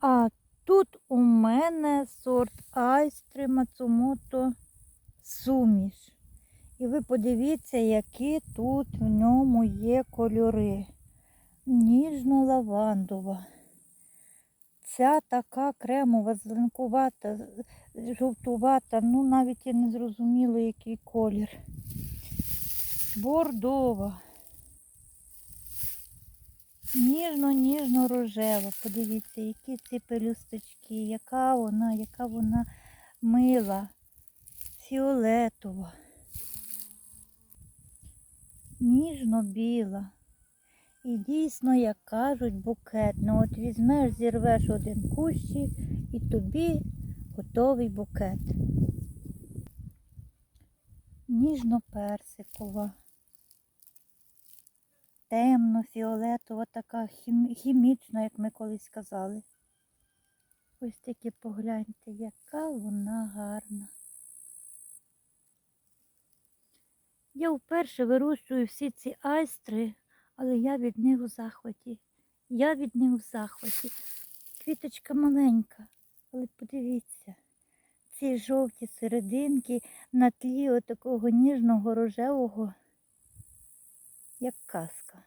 А тут у мене сорт айстри Мацумото суміш. І ви подивіться, які тут в ньому є кольори. Ніжно-лавандова. Ця така кремова, зеленкувата, жовтувата, ну навіть і не зрозуміло, який колір. Бордова. Ніжно-ніжно-рожева. Подивіться, які ці пелюсточки, яка вона, яка вона мила, фіолетова, ніжно-біла. І дійсно, як кажуть, букетна. От візьмеш, зірвеш один кущик і тобі готовий букет. Ніжно-персикова темно-фіолетова, така хім- хімічна, як ми колись казали. Ось таки погляньте, яка вона гарна. Я вперше вирощую всі ці айстри, але я від них в захваті. Я від них в захваті. Квіточка маленька, але подивіться, ці жовті серединки на тлі отакого ніжного рожевого як казка.